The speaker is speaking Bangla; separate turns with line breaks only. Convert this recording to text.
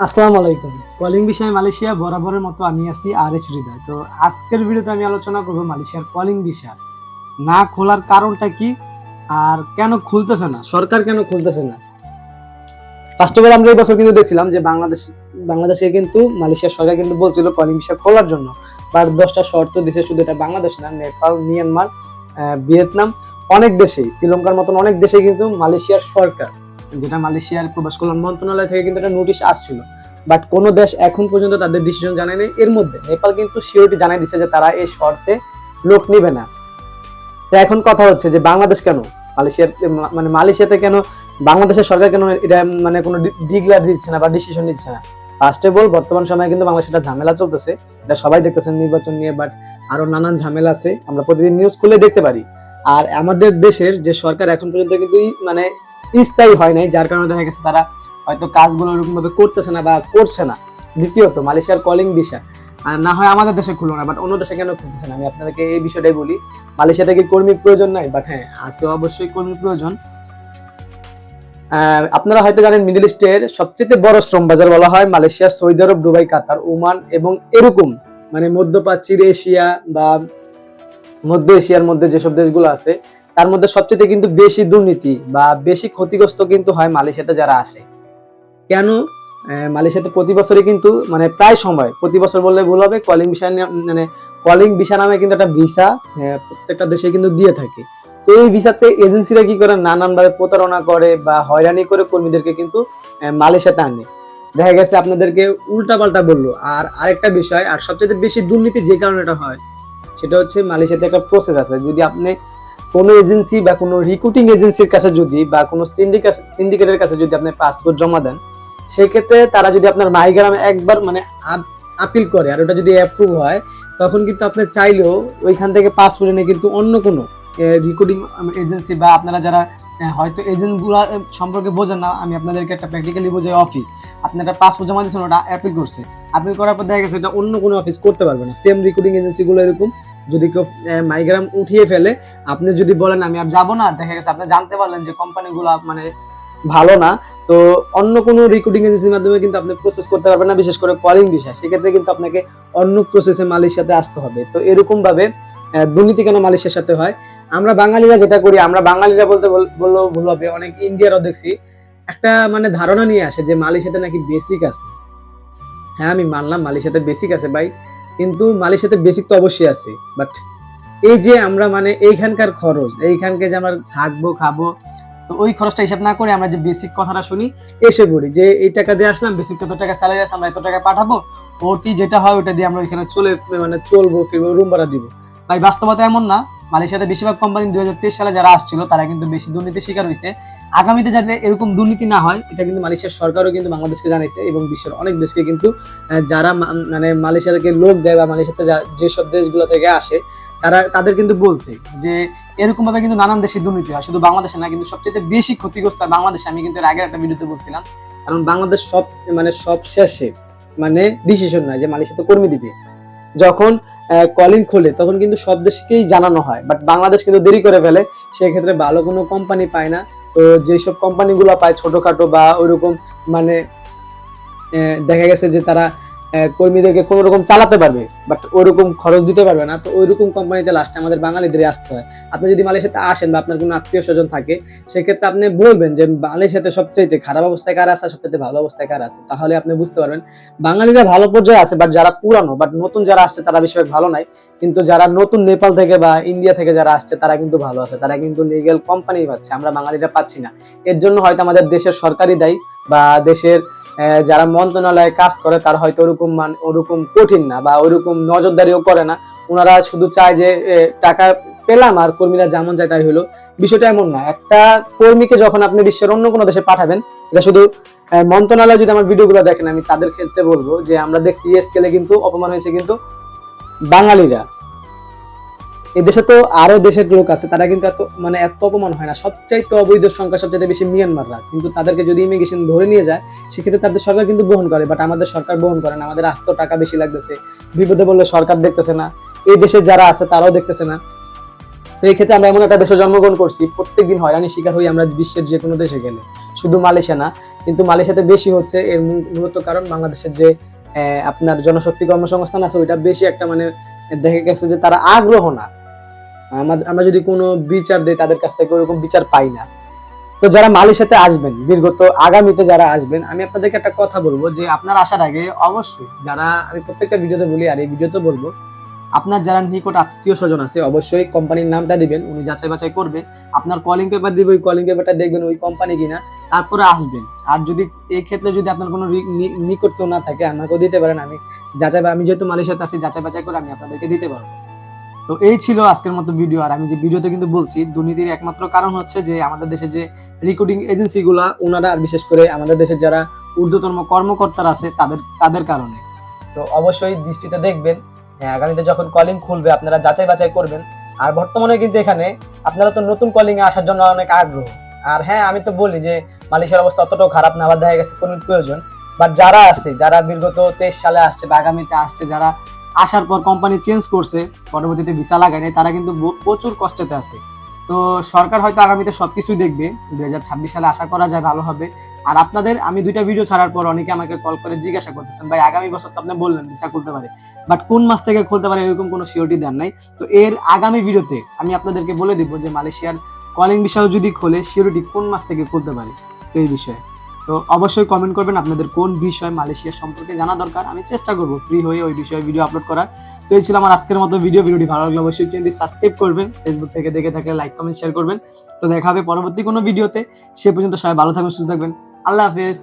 আসসালামু আলাইকুম। কলিং বিষয় মালয়েশিয়া বরাবরের মতো আমি আছি আর এস হৃদয়। তো আজকের ভিডিওতে আমি আলোচনা করব মালয়েশিয়ার কলিং বিষয়। না খোলার কারণটা কি? আর কেন খুলতেছে না? সরকার কেন খুলতেছে না? ফার্স্ট অফ অল আমরা এই বছর কিন্তু দেখছিলাম যে বাংলাদেশ, বাংলাদেশে কিন্তু মালয়েশিয়ার সরকার কিন্তু বলছিল কলিং বিষয় খোলার জন্য। বা দশটা শর্ত দিছে শুধু এটা বাংলাদেশ না, নেপাল, মিয়ানমার ভিয়েতনাম, অনেক দেশেই, শ্রীলঙ্কার মতন অনেক দেশে কিন্তু মালয়েশিয়ার সরকার যেটা মালয়েশিয়ার প্রবাস কল্যাণ মন্ত্রণালয় থেকে কিন্তু একটা নোটিশ আসছিল। বাট কোনো দেশ এখন পর্যন্ত তাদের ডিসিশন জানায়নি এর মধ্যে নেপাল কিন্তু সিওরিটি জানাই দিচ্ছে যে তারা এই শর্তে লোক নিবে না। তো এখন কথা হচ্ছে যে বাংলাদেশ কেন? মালয়েশিয়ার মানে মালয়েশিয়াতে কেন? বাংলাদেশের সরকার কেন এটা মানে কোনো ডিক্লেয়ার দিচ্ছে না বা ডিসিশন নিচ্ছে না? ফার্স্ট অফ অল বর্তমান সময়ে কিন্তু বাংলাদেশে ঝামেলা চলতেছে। এটা সবাই দেখতেছেন নির্বাচন নিয়ে বাট আরও নানান ঝামেলা আছে। আমরা প্রতিদিন নিউজ খুলে দেখতে পারি। আর আমাদের দেশের যে সরকার এখন পর্যন্ত কিন্তু মানে স্থায়ী হয় নাই, যার কারণে দেখা গেছে তারা হয়তো কাজগুলো এরকম ভাবে করতেছে না বা করছে না। দ্বিতীয়ত, মালয়েশিয়ার কলিং ভিসা না হয় আমাদের দেশে খুললো না বাট অন্য দেশে কেন খুলতেছে না? আমি আপনাদেরকে এই বিষয়টাই বলি। মালয়েশিয়াতে কি কর্মীর প্রয়োজন নাই? বাট হ্যাঁ আছে অবশ্যই কর্মীর প্রয়োজন। আপনারা হয়তো জানেন মিডল ইস্টের সবচেয়ে বড় শ্রম বাজার বলা হয় Malaysia, Saudi Arab, Dubai, Qatar, Oman এবং এরকম। মানে মধ্যপ্রাচ্যের এশিয়া বা মধ্য এশিয়ার মধ্যে যেসব দেশগুলো আছে তার মধ্যে সবচেয়ে কিন্তু বেশি দুর্নীতি বা বেশি ক্ষতিগ্রস্ত কিন্তু হয় মালয়েশিয়াতে যারা আসে। কেন? মালয়েশিয়াতে প্রতি বছরই কিন্তু মানে প্রায় সময়, প্রতি বছর বললে ভুল হবে কলিং ভিসা মানে কলিং ভিসা নামে কিন্তু একটা ভিসা প্রত্যেকটা দেশে কিন্তু দিয়ে থাকে। তো এই ভিসাতে এজেন্সিরা কি করে? নানান ভাবে প্রতারণা করে বা হয়রানি করে কর্মীদেরকে কিন্তু মালয়েশিয়াতে আনে। দেখা গেছে আপনাদেরকে উল্টা পাল্টা বলল। আর আরেকটা বিষয়, আর সবচেয়ে বেশি দুর্নীতি যে কারণে এটা হয়, সেটা হচ্ছে মালয়েশিয়াতে একটা প্রসেস আছে। যদি আপনি কোনো এজেন্সি বা কোনো রিক্রুটিং এজেন্সির কাছে যদি বা কোনো সিন্ডিকেট সিন্ডিকেটের কাছে যদি আপনি পাসপোর্ট জমা দেন, সেক্ষেত্রে তারা যদি আপনার মাইগ্রামে একবার মানে আপিল করে আর ওটা যদি অ্যাপ্রুভ হয়, তখন কিন্তু আপনি চাইলেও ওইখান থেকে পাসপোর্ট এনে কিন্তু অন্য কোনো রিক্রুটিং এজেন্সি বা আপনারা যারা হয়তো এজেন্টগুলো সম্পর্কে বোঝেন না, আমি আপনাদেরকে একটা প্র্যাকটিক্যালি বোঝাই অফিস আপনি একটা পাসপোর্ট জমা দিয়েছেন, ওটা অ্যাপিল করছে। আপিল করার পর দেখা গেছে এটা অন্য কোনো অফিস করতে পারবে না। সেম রিক্রুটিং এজেন্সিগুলো এরকম। যদি কেউ মাইগ্রাম উঠিয়ে ফেলে, আপনি যদি বলেন, আমি আর যাব না, দেখা গেছে আপনি জানতে পারলেন যে কোম্পানিগুলো মানে ভালো না। তো অন্য কোনো রিক্রুটিং এজেন্সির মাধ্যমে কিন্তু আপনি প্রসেস করতে পারবেন না, বিশেষ করে কলিং বিষয় সেক্ষেত্রে কিন্তু আপনাকে অন্য প্রসেসে মালয়েশিয়াতে আসতে হবে। তো এরকম ভাবে দুর্নীতি কেন মালয়েশিয়ার সাথে হয়? আমরা বাঙালিরা যেটা করি, আমরা বাঙালিরা বলতে বল- বললেও ভুল হবে, অনেক ইন্ডিয়ারও দেখছি। একটা মানে ধারণা নিয়ে আসে যে মালয়েশিয়াতে নাকি বেসিক আছে। হ্যাঁ আমি মানলাম মালয়েশিয়াতে বেসিক আছে ভাই, কিন্তু মালয়েশিয়াতে বেসিক তো অবশ্যই আছে। বাট এই যে আমরা মানে এইখানকার খরচ, এইখানকে যে আমরা থাকব, খাব, তো ওই খরচটা হিসাব না করে আমরা যে বেসিক কথাটা শুনি, এসে পড়ি যে এই টাকা দিয়ে আসলাম বেসিক কত টাকা স্যালারি আছে, আমরা এত টাকা পাঠাবো ওটি যেটা হয় ওটা দিয়ে আমরা ওইখানে চলে মানে চলবো, ফিরবো রুম ভাড়া দিব। ভাই, বাস্তবতা এমন না মালয়েশিয়াতে বেশিরভাগ কোম্পানি দুই হাজার তেইশ সালে যারা আসছিল, তারা কিন্তু বেশি দুর্নীতির শিকার হয়েছে। আগামীতে যাতে এরকম দুর্নীতি না হয়, এটা কিন্তু মালয়েশিয়ার সরকারও কিন্তু বাংলাদেশকে জানিয়েছে এবং বিশ্বের অনেক দেশকে কিন্তু যারা মানে মালয়েশিয়া থেকে লোক দেয় বা মালয়েশিয়াতে যেসব দেশগুলো থেকে আসে, তারা, তাদের কিন্তু বলছে যে এরকম ভাবে কিন্তু নানান দেশে দুর্নীতি হয়। শুধু বাংলাদেশে না, কিন্তু সবচেয়ে বেশি ক্ষতিগ্রস্ত বাংলাদেশে। আমি কিন্তু আগের একটা ভিডিওতে বলছিলাম, কারণ বাংলাদেশ সব মানে সব শেষে মানে ডিসিশন নাই যে মালয়েশিয়াতে কর্মী দিবে। যখন কলিং খোলে, তখন কিন্তু সব দেশকেই জানানো হয়। বাট বাংলাদেশ কিন্তু দেরি করে ফেলে, সেক্ষেত্রে ভালো কোনো কোম্পানি পায় না। তো যেসব কোম্পানিগুলো পায় ছোটোখাটো বা ওইরকম মানে দেখা গেছে যে তারা কর্মীদেরকে কোনো রকম চালাতে পারবে বাট ওইরকম খরচ দিতে পারবে না, তো ওইরকম কোম্পানিতে লাস্টে আমাদের বাঙালিদের আসতে হয়। আপনি যদি মালয়েশিয়াতে আসেন বা আপনার কোনো আত্মীয় স্বজন থাকে, সেক্ষেত্রে আপনি বলবেন যে মালয়েশিয়াতে সবচাইতে খারাপ অবস্থায় কার আছে সবচাইতে ভালো অবস্থায় কার আছে? তাহলে আপনি বুঝতে পারবেন, বাঙালিরা ভালো পর্যায়ে আছে বাট যারা পুরানো বাট নতুন যারা আসছে, তারা বেশিরভাগ ভালো নাই। কিন্তু যারা নতুন নেপাল থেকে বা ইন্ডিয়া থেকে যারা আসছে, তারা কিন্তু ভালো আছে, তারা কিন্তু লিগেল কোম্পানি পাচ্ছে, আমরা বাঙালিরা পাচ্ছি না। এর জন্য হয়তো আমাদের দেশের সরকারি দায়ী, বা দেশের যারা মন্ত্রণালয়ে কাজ করে, তারা হয়তো ওরকম মান, ওরকম কঠিন না বা ওরকম নজরদারিও করে না। ওনারা শুধু চায় যে টাকা পেলাম আর কর্মীরা যেমন চায় তাই হলো। বিষয়টা এমন না। একটা কর্মীকে যখন আপনি বিশ্বের অন্য কোনো দেশে পাঠাবেন, এটা শুধু মন্ত্রণালয় যদি আমার ভিডিওগুলো দেখেন, আমি তাদের ক্ষেত্রে বলব যে, আমরা দেখছি স্কেলে কিন্তু অপমান হয়েছে কিন্তু বাঙালিরা। এদেশে তো আরও দেশের লোক আছে, তারা কিন্তু এত মানে এত অপমান হয় না। সবচাইতে অবৈধ সংখ্যা সবচাইতে বেশি মিয়ানমাররা। কিন্তু তাদেরকে যদি ইমিগ্রেশন ধরে নিয়ে যায়, সেক্ষেত্রে তাদের সরকার কিন্তু বহন করে বাট আমাদের সরকার বহন করে না। আমাদের আস্ত টাকা বেশি লাগতেছে। বিপদে বললে সরকার দেখতেছে না। এই দেশে যারা আছে, তারাও দেখতেছে না। তো এই ক্ষেত্রে আমরা এমন একটা দেশে জন্মগ্রহণ করছি, প্রত্যেকদিন হয়রানি শিকার হই আমরা বিশ্বের যে কোনো দেশে গেলে। শুধু মালয়েশিয়া না, কিন্তু মালয়েশিয়াতে বেশি হচ্ছে। এর মূলত কারণ বাংলাদেশের যে আপনার জনশক্তি কর্মসংস্থান আছে, ওইটা বেশি একটা মানে দেখা গেছে যে তারা আগ্রহ না। আমরা যদি কোনো বিচার দিই তাদের কাছ থেকে ওরকম বিচার পাই না। তো যারা মালয়েশিয়াতে আসবেন বিগত আগামীতে যারা আসবেন, আমি আপনাদেরকে একটা কথা বলব যে আপনার আসার আগে অবশ্যই যারা, আমি প্রত্যেকটা ভিডিওতে বলি, আর এই ভিডিওতে বলব, আপনার যারা নিকট আত্মীয় স্বজন আছে, অবশ্যই কোম্পানির নামটা দিবেন, উনি যাচাই বাছাই করবে। আপনার কলিং পেপার দিবে, ওই কলিং পেপারটা দেখবেন ওই কোম্পানি কিনা, তারপরে আসবেন। আর যদি এই ক্ষেত্রে যদি আপনার কোনো নিকট কেউ না থাকে, আমাকেও দিতে পারেন, আমি যাচাই আমি যেহেতু মালয়েশিয়াতে আছি, যাচাই বাছাই করে আমি আপনাদেরকে দিতে পারব। তো এই ছিল আজকের মতো ভিডিও আর আমি যে ভিডিওতে কিন্তু বলছি দুর্নীতির একমাত্র কারণ হচ্ছে যে আমাদের দেশে যে রিক্রুটিং এজেন্সিগুলা ওনারা আর বিশেষ করে আমাদের দেশে যারা ঊর্ধ্বতন কর্মকর্তারা আছে তাদের তাদের কারণে। তো অবশ্যই দৃষ্টিতে দেখবেন হ্যাঁ, আগামীতে যখন কলিং খুলবে আপনারা যাচাই বাছাই করবেন। আর বর্তমানে কিন্তু এখানে আপনারা তো নতুন কলিং এ আসার জন্য অনেক আগ্রহ। আর হ্যাঁ আমি তো বলি যে মালয়েশিয়ার অবস্থা অতটাও খারাপ না আবার দেখা গেছে কোনো প্রয়োজন। বাট যারা আছে যারা বিগত তেইশ সালে আসছে বা আগামীতে আসছে যারা আসার পর কোম্পানি চেঞ্জ করছে, পরবর্তীতে ভিসা লাগায় নাই, তারা কিন্তু প্রচুর কষ্টেতে আছে। তো সরকার হয়তো আগামীতে সবকিছুই দেখবে, দুই হাজার ছাব্বিশ সালে আশা করা যায় ভালো হবে। আর আপনাদের, আমি দুইটা ভিডিও ছাড়ার পর অনেকে আমাকে কল করে জিজ্ঞাসা করতেছেন, ভাই, আগামী বছর তো আপনি বললেন ভিসা খুলতে পারে বাট কোন মাস থেকে খুলতে পারে এরকম কোনো সিওরিটি দেন নাই? তো এর আগামী ভিডিওতে আমি আপনাদেরকে বলে দিব যে মালয়েশিয়ার কলিং বিষয় যদি খোলে সিওরিটি কোন মাস থেকে খুলতে পারে? এই বিষয়ে। তো অবশ্যই কমেন্ট করবেন আপনাদের কোন বিষয় মালয়েশিয়া সম্পর্কে জানা দরকার। আমি চেষ্টা করব ফ্রি হয়ে ওই বিষয়ে ভিডিও আপলোড করার। তো এই ছিল আমার আজকের মতো ভিডিও ভিডিওটি ভালো লাগলে অবশ্যই চ্যানেলটি সাবস্ক্রাইব করবেন। ফেসবুক থেকে দেখে থাকলে লাইক কমেন্ট শেয়ার করবেন। তো দেখা হবে পরবর্তী কোনো ভিডিওতে সে পর্যন্ত সবাই ভালো থাকবেন, সুস্থ থাকবেন। আল্লাহ হাফেজ।